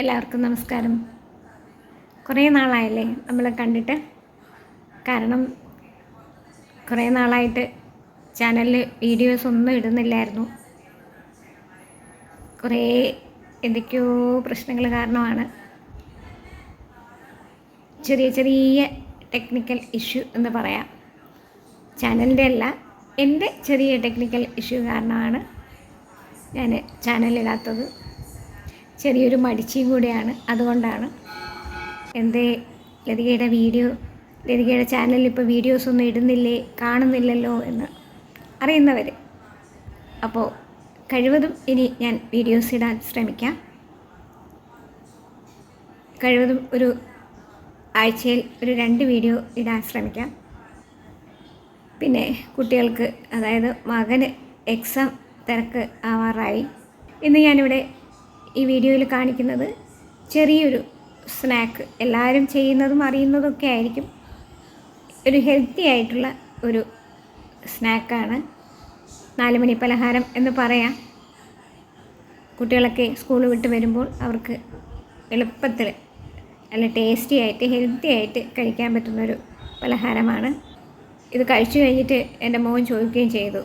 എല്ലാവർക്കും നമസ്കാരം. കുറേ നാളായല്ലേ നമ്മൾ കണ്ടിട്ട്. കാരണം കുറേ നാളായിട്ട് ചാനലിൽ വീഡിയോസ് ഒന്നും ഇടുന്നില്ലായിരുന്നു. കുറേ എന്തൊക്കെയോ പ്രശ്നങ്ങൾ കാരണമാണ്. ചെറിയ ചെറിയ ടെക്നിക്കൽ ഇഷ്യൂ എന്ന് പറയാം. ചാനലിന്റെ അല്ല എന്റെ ചെറിയ ടെക്നിക്കൽ ഇഷ്യൂ കാരണമാണ് ഞാൻ ചാനലിടാത്തത് ചെറിയൊരു മടിച്ചിയും കൂടിയാണ്. അതുകൊണ്ടാണ് എന്തേ ലതികയുടെ വീഡിയോ ലതികയുടെ ചാനലിൽ ഇപ്പോൾ വീഡിയോസ് ഒന്നും ഇടുന്നില്ലേ കാണുന്നില്ലല്ലോ എന്ന് അറിയുന്നവർ അപ്പോൾ കഴിവതും ഇനി ഞാൻ വീഡിയോസ് ഇടാൻ ശ്രമിക്കാം. കഴിവതും ഒരു ആഴ്ചയിൽ ഒരു രണ്ട് വീഡിയോ ഇടാൻ ശ്രമിക്കാം. പിന്നെ കുട്ടികൾക്ക് അതായത് മകന് എക്സാം തിരക്ക് ആവാറായി. ഇന്ന് ഞാനിവിടെ ഈ വീഡിയോയിൽ കാണിക്കുന്നത് ചെറിയൊരു സ്നാക്ക്. എല്ലാവരും ചെയ്യുന്നതും അറിയുന്നതൊക്കെ ആയിരിക്കും. ഒരു ഹെൽത്തി ആയിട്ടുള്ള ഒരു സ്നാക്കാണ് നാലുമണി പലഹാരം എന്ന് പറയാം. കുട്ടികളൊക്കെ സ്കൂൾ വിട്ട് വരുമ്പോൾ അവർക്ക് എളുപ്പത്തിൽ നല്ല ടേസ്റ്റി ആയിട്ട് ഹെൽത്തി ആയിട്ട് കഴിക്കാൻ പറ്റുന്നൊരു പലഹാരമാണ്. ഇത് കഴിച്ചു കഴിഞ്ഞിട്ട് എന്റെ മോൻ ചോദിക്കുകയും ചെയ്തു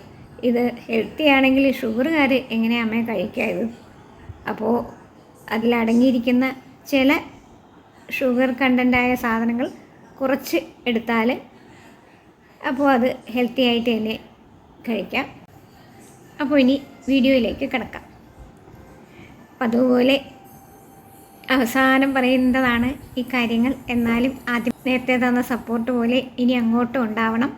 ഇത് ഹെൽത്തി ആണെങ്കിൽ ഷുഗറുകാർ എങ്ങനെയാണ് അമ്മയെ കഴിക്കുക ഇത്? അപ്പോൾ അതിലടങ്ങിയിരിക്കുന്ന ചില ഷുഗർ കണ്ടന്റായ സാധനങ്ങൾ കുറച്ച് എടുത്താൽ അപ്പോൾ അത് ഹെൽത്തി ആയിട്ട് തന്നെ കഴിക്കാം. അപ്പോൾ ഇനി വീഡിയോയിലേക്ക് കിടക്കാം. അപ്പം അതുപോലെ അവസാനം പറയേണ്ടതാണ് ഈ കാര്യങ്ങൾ. എന്നാലും ആദ്യം നേരത്തെ തന്ന സപ്പോർട്ട് പോലെ ഇനി അങ്ങോട്ടും ഉണ്ടാവണം.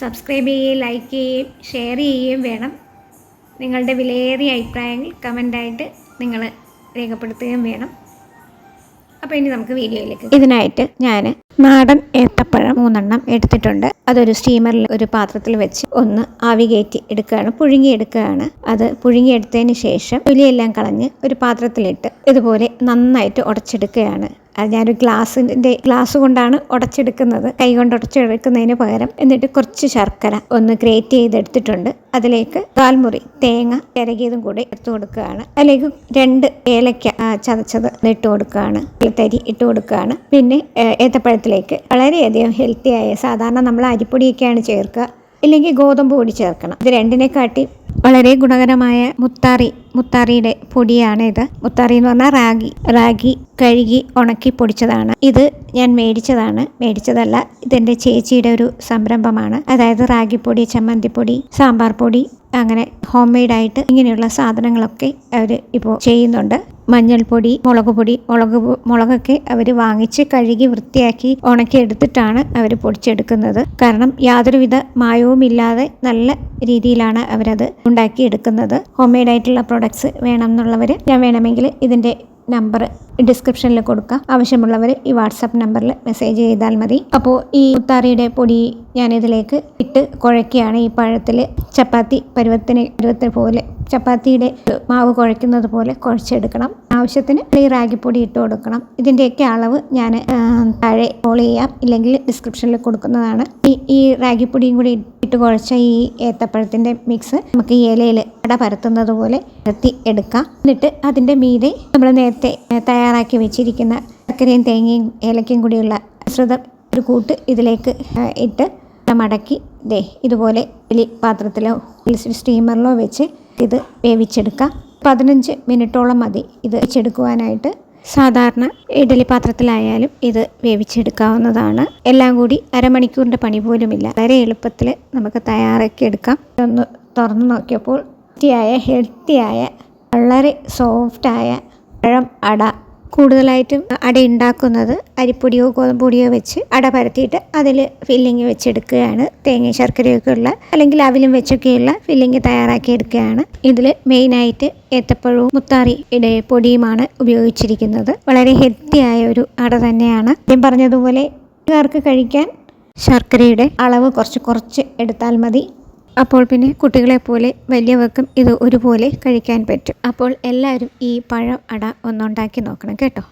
സബ്സ്ക്രൈബ് ചെയ്യുകയും ലൈക്ക് ചെയ്യുകയും ഷെയർ ചെയ്യുകയും വേണം. നിങ്ങളുടെ വിലയേറിയ അഭിപ്രായങ്ങൾ കമന്റായിട്ട് നിങ്ങൾ രേഖപ്പെടുത്തുകയും വേണം. അപ്പോൾ ഇനി നമുക്ക് വീഡിയോയിലേക്ക് ഇതിനായിട്ട് ഞാൻ നാടൻ ഏത്തപ്പഴം മൂന്നെണ്ണം എടുത്തിട്ടുണ്ട്. അതൊരു സ്റ്റീമറിൽ ഒരു പാത്രത്തിൽ വെച്ച് ഒന്ന് ആവി കയറ്റി എടുക്കുകയാണ് പുഴുങ്ങിയെടുക്കുകയാണ്. അത് പുഴുങ്ങിയെടുത്തതിന് ശേഷം തൊലിയെല്ലാം കളഞ്ഞ് ഒരു പാത്രത്തിലിട്ട് ഇതുപോലെ നന്നായിട്ട് ഉടച്ചെടുക്കുകയാണ്. അത് ഞാനൊരു ഗ്ലാസിന്റെ ഗ്ലാസ് കൊണ്ടാണ് ഉടച്ചെടുക്കുന്നത്. കൈ കൊണ്ട് ഉടച്ചെടുക്കുന്നതിന് പകരം എന്നിട്ട് കുറച്ച് ശർക്കര ഒന്ന് ഗ്രേറ്റ് ചെയ്തെടുത്തിട്ടുണ്ട്. അതിലേക്ക് കാൽമുറി തേങ്ങ ചിരകിയതും കൂടി എടുത്തു കൊടുക്കുകയാണ്. അതിലേക്ക് രണ്ട് ഏലക്ക ചതച്ചത് ഇട്ട് കൊടുക്കുകയാണ്. തരി ഇട്ട് കൊടുക്കുകയാണ്. പിന്നെ ഏത്തപ്പഴത്തിലേക്ക് വളരെയധികം ആയ സാധാരണ നമ്മൾ അരിപ്പൊടിയൊക്കെയാണ് ചേർക്കുക. ഇല്ലെങ്കിൽ ഗോതമ്പ് പൊടി ചേർക്കണം. ഇത് രണ്ടിനെ കാട്ടി വളരെ ഗുണകരമായ മുത്താറി മുത്താറിയുടെ പൊടിയാണ് ഇത് മുത്താറി എന്ന് പറഞ്ഞാൽ റാഗി. റാഗി കഴുകി ഉണക്കി പൊടിച്ചതാണ്. ഇത് ഞാൻ മേടിച്ചതാണ്. മേടിച്ചതല്ല ഇതെന്റെ ചേച്ചിയുടെ ഒരു സംരംഭമാണ്. അതായത് റാഗിപ്പൊടി ചമ്മന്തിപ്പൊടി സാമ്പാർ പൊടി അങ്ങനെ ഹോം മെയ്ഡായിട്ട് ഇങ്ങനെയുള്ള സാധനങ്ങളൊക്കെ അവർ ഇപ്പോൾ ചെയ്യുന്നുണ്ട്. മഞ്ഞൾപ്പൊടി മുളക് പൊടി മുളക് മുളകൊക്കെ അവർ വാങ്ങിച്ച് കഴുകി വൃത്തിയാക്കി ഉണക്കിയെടുത്തിട്ടാണ് അവർ പൊടിച്ചെടുക്കുന്നത്. കാരണം യാതൊരുവിധ മായവും ഇല്ലാതെ നല്ല രീതിയിലാണ് അവരത് ഉണ്ടാക്കിയെടുക്കുന്നത്. ഹോം മെയ്ഡ് ആയിട്ടുള്ള പ്രൊഡക്ട്സ് വേണം എന്നുള്ളവർ ഞാൻ വേണമെങ്കിൽ ഇതിന്റെ നമ്പർ ഡിസ്ക്രിപ്ഷനിൽ കൊടുക്കാം. ആവശ്യമുള്ളവർ ഈ വാട്സാപ്പ് നമ്പറിൽ മെസ്സേജ് ചെയ്താൽ മതി. അപ്പോൾ ഈ മുത്താറിയുടെ പൊടി ഞാനിതിലേക്ക് ഇട്ട് കുഴയ്ക്കുകയാണ്. ഈ പഴത്തിൽ ചപ്പാത്തി പരുവത്തിന് പരുവത്തിന് പോലെ ചപ്പാത്തിയുടെ മാവ് കുഴയ്ക്കുന്നത് പോലെ കുഴച്ചെടുക്കണം. ആവശ്യത്തിന് ഈ റാഗിപ്പൊടി ഇട്ട് കൊടുക്കണം. ഇതിന്റെയൊക്കെ അളവ് ഞാൻ താഴെ ഫോൾ ചെയ്യാം. ഇല്ലെങ്കിൽ ഡിസ്ക്രിപ്ഷനിൽ കൊടുക്കുന്നതാണ്. ഈ ഈ റാഗിപ്പൊടിയും കൂടി ഇട്ട് കുഴച്ച ഈ ഏത്തപ്പഴത്തിന്റെ മിക്സ് നമുക്ക് ഈ ഇലയിൽ അട പരത്തുന്നത് പോലെ പരത്തി എടുക്കാം. എന്നിട്ട് അതിന്റെ മീതെ നമ്മൾ നേരത്തെ തയ്യാറാക്കി വെച്ചിരിക്കുന്ന ശർക്കരയും തേങ്ങയും ഏലക്കയും കൂടിയുള്ള മിശ്രിതം ഒരു കൂട്ട് ഇതിലേക്ക് ഇട്ട് മടക്കി ദേ ഇതുപോലെ വലിയ പാത്രത്തിലോ സ്റ്റീമറിലോ വെച്ച് ഇത് വേവിച്ചെടുക്കാം. പതിനഞ്ച് മിനിറ്റോളം മതി ഇത് വെച്ചെടുക്കുവാനായിട്ട് സാധാരണ ഇഡലി പാത്രത്തിലായാലും ഇത് വേവിച്ചെടുക്കാവുന്നതാണ്. എല്ലാം കൂടി അരമണിക്കൂറിന്റെ പണി പോലുമില്ല. വളരെ എളുപ്പത്തിൽ നമുക്ക് തയ്യാറാക്കി എടുക്കാം. ഒന്ന് തുറന്നു നോക്കിയപ്പോൾ ഹെൽത്തിയായ ഹെൽത്തിയായ വളരെ സോഫ്റ്റായ പഴം അട കൂടുതലായിട്ടും അട ഉണ്ടാക്കുന്നത് അരിപ്പൊടിയോ ഗോതമ്പൊടിയോ വെച്ച് അട പരത്തിയിട്ട് അതിൽ ഫില്ലിങ് വെച്ചെടുക്കുകയാണ്. തേങ്ങ ശർക്കരയൊക്കെ ഉള്ള അല്ലെങ്കിൽ അവിലും വെച്ചൊക്കെയുള്ള ഫില്ലിങ് തയ്യാറാക്കി എടുക്കുകയാണ് ഇതിൽ മെയിനായിട്ട് ഏത്തപ്പഴവും മുത്താറിയുടെ പൊടിയുമാണ് ഉപയോഗിച്ചിരിക്കുന്നത്. വളരെ ഹെൽത്തിയായ ഒരു അട തന്നെയാണ്. ഞാൻ പറഞ്ഞതുപോലെ കഴിക്കാൻ ശർക്കരയുടെ അളവ് കുറച്ച് കുറച്ച് എടുത്താൽ മതി. അപ്പോൾ പിന്നെ കുട്ടികളെ പോലെ വലിയവർക്കും ഇത് ഒരുപോലെ കഴിക്കാൻ പറ്റും. അപ്പോൾ എല്ലാവരും ഈ പഴം അട ഒന്നുണ്ടാക്കി നോക്കണം കേട്ടോ.